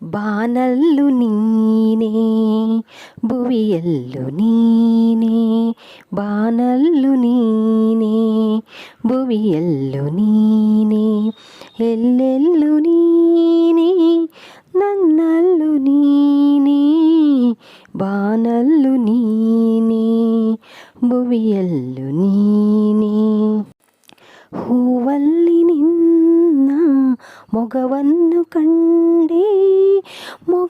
ಬಾನಲ್ಲು ನೀನೇ ಭುವಿಯಲ್ಲು ನೀನೇ ಬಾನಲ್ಲು ನೀನೇ ಭುವಿಯಲ್ಲು ನೀನೇ ಎಲ್ಲೆಲ್ಲು ನೀನೇ ನನ್ನಲ್ಲು ನೀನೇ ಬಾನಲ್ಲು ನೀನೇ ಭುವಿಯಲ್ಲು ನೀನೇ ಹೂವಲ್ಲಿ ನಿನ್ನ ಮೊಗವನ್ನು ಕಂಡೆ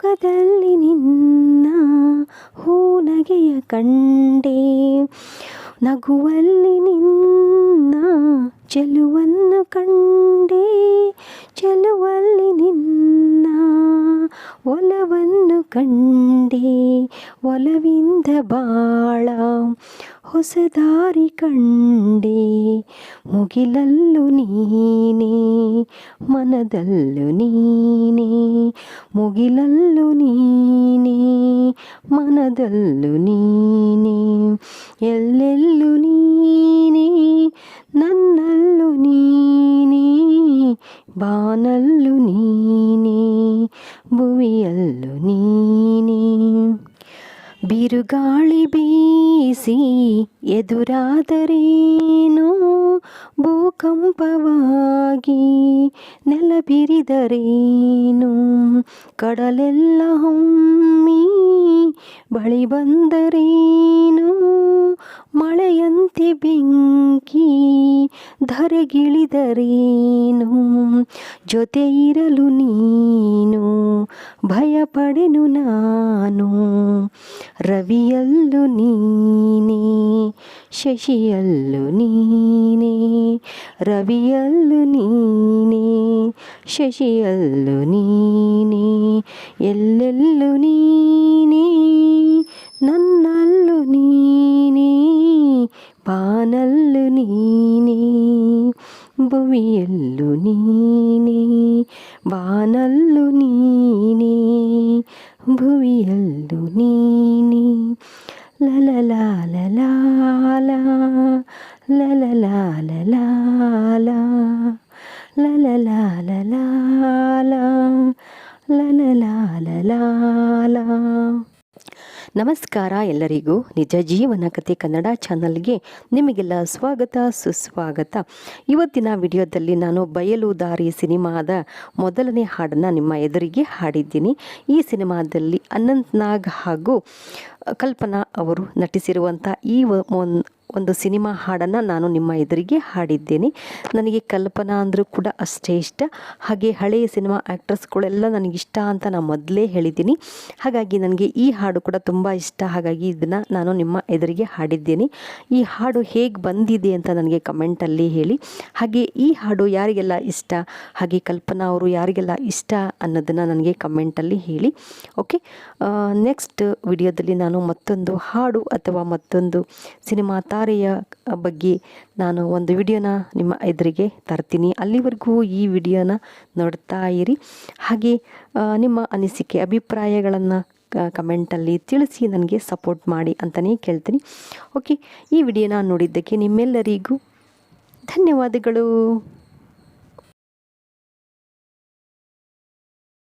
ಮೊಗದಲ್ಲಿ ನಿನ್ನ ಹೂನಗೆಯ ಕಂಡೆ ನಗುವಲ್ಲಿ ನಿನ್ನ ಚೆಲುವನ್ನು ಕಂಡೆ ಚೆಲುವಲ್ಲಿ ನಿನ್ನ ಒಲವನ್ನು ಕಂಡೆ. ಒಲವಿಂದ ಬಾಳ, ಹೊಸ ದಾರಿ ಕಂಡೆ. ಮುಗಿಲಲ್ಲು ನೀನೇ, ಮನದಲ್ಲು ನೀನೇ. ಮುಗಿಲಲ್ಲು ನೀನೇ, ಮನದಲ್ಲು ನೀನೇ. ಎಲ್ಲೆಲ್ಲು ನೀನೇ, ನನ್ನಲ್ಲು ನೀನೇ. ಬಾನಲ್ಲು ನೀನೇ, ಭುವಿಯಲ್ಲು ನೀನೇ ಬಿರುಗಾಳಿ ಬೀಸಿ ಎದುರಾದರೇನು? ಭೂಕಂಪವಾಗಿ ನೆಲ ಬಿರಿದರೇನು ಕಡಲೆಲ್ಲ ಹೊಮ್ಮಿ ಬಳಿ ಬಂದರೇನು? ಮಳೆಯಂತೆ ಬೆಂಕಿ ಧರೆಗಿಳಿದರೇನು? ಜೊತೆ ಇರಲು ನೀನು ಭಯಪಡೆನು ನಾನು ರವಿಯಲ್ಲು ನೀನೇ ಶಶಿಯಲ್ಲು ನೀನೇ ರವಿಯಲ್ಲು ನೀನೇ ಶಶಿಯಲ್ಲು ನೀನೇ ಎಲ್ಲೆಲ್ಲು ನೀನೇ ನನ್ನಲ್ಲು ನೀನೇ ಬಾನಲ್ಲು ನೀನೇ ಭುವಿಯಲ್ಲು ನೀನೇ ಬಾನಲ್ಲು ನೀನೇ ಭುವಿಯಲ್ಲು ನೀನೇ ಲಲಲಾಲಲಾಲ ಲಲಲಾಲಲಾಲ ಲಲಲಾಲಲಾಲ ಲಲಲಾಲಲಾಲ ನಮಸ್ಕಾರ ಎಲ್ಲರಿಗೂ. ನಿಜ ಜೀವನ ಕಥೆ ಕನ್ನಡ ಚಾನಲ್ಗೆ ನಿಮಗೆಲ್ಲ ಸ್ವಾಗತ, ಸುಸ್ವಾಗತ. ಇವತ್ತಿನ ವಿಡಿಯೋದಲ್ಲಿ ನಾನು ಬಯಲು ದಾರಿ ಸಿನಿಮಾದ ಮೊದಲನೇ ಹಾಡನ್ನು ನಿಮ್ಮ ಎದುರಿಗೆ ಹಾಡಿದ್ದೀನಿ. ಈ ಸಿನಿಮಾದಲ್ಲಿ ಅನಂತ್ ನಾಗ್ ಹಾಗೂ ಕಲ್ಪನಾ ಅವರು ನಟಿಸಿರುವಂಥ ಈ ಒಂದು ಸಿನಿಮಾ ಹಾಡನ್ನು ನಾನು ನಿಮ್ಮ ಎದುರಿಗೆ ಹಾಡಿದ್ದೇನೆ. ನನಗೆ ಕಲ್ಪನಾ ಅಂದರೂ ಕೂಡ ಅಷ್ಟೇ ಇಷ್ಟ. ಹಾಗೆ ಹಳೆಯ ಸಿನಿಮಾ ಆ್ಯಕ್ಟ್ರೆಸ್ಗಳೆಲ್ಲ ನನಗಿಷ್ಟ ಅಂತ ನಾನು ಮೊದಲೇ ಹೇಳಿದ್ದೀನಿ. ಹಾಗಾಗಿ ನನಗೆ ಈ ಹಾಡು ಕೂಡ ತುಂಬ ಇಷ್ಟ. ಹಾಗಾಗಿ ಇದನ್ನು ನಾನು ನಿಮ್ಮ ಎದುರಿಗೆ ಹಾಡಿದ್ದೇನೆ. ಈ ಹಾಡು ಹೇಗೆ ಬಂದಿದೆ ಅಂತ ನನಗೆ ಕಮೆಂಟಲ್ಲಿ ಹೇಳಿ. ಹಾಗೆ ಈ ಹಾಡು ಯಾರಿಗೆಲ್ಲ ಇಷ್ಟ? ಹಾಗೆ ಕಲ್ಪನಾ ಅವರು ಯಾರಿಗೆಲ್ಲ ಇಷ್ಟ ಅನ್ನೋದನ್ನು ನನಗೆ ಕಮೆಂಟಲ್ಲಿ ಹೇಳಿ. ಓಕೆ ನೆಕ್ಸ್ಟ್ ವಿಡಿಯೋದಲ್ಲಿ ನಾನು ಮತ್ತೊಂದು ಹಾಡು ಅಥವಾ ಮತ್ತೊಂದು ಸಿನಿಮಾ ತಾರೆಯ ಬಗ್ಗೆ ನಾನು ಒಂದು ವಿಡಿಯೋನ ನಿಮ್ಮ ಎದುರಿಗೆ ತರ್ತೀನಿ. ಅಲ್ಲಿವರೆಗೂ ಈ ವಿಡಿಯೋನ ನೋಡ್ತಾ ಇರಿ. ಹಾಗೆ ನಿಮ್ಮ ಅನಿಸಿಕೆ, ಅಭಿಪ್ರಾಯಗಳನ್ನು ಕಮೆಂಟಲ್ಲಿ ತಿಳಿಸಿ ನನಗೆ ಸಪೋರ್ಟ್ ಮಾಡಿ ಅಂತಲೇ ಕೇಳ್ತೀನಿ. ಓಕೆ, ಈ ವಿಡಿಯೋನ ನೋಡಿದ್ದಕ್ಕೆ ನಿಮ್ಮೆಲ್ಲರಿಗೂ ಧನ್ಯವಾದಗಳು.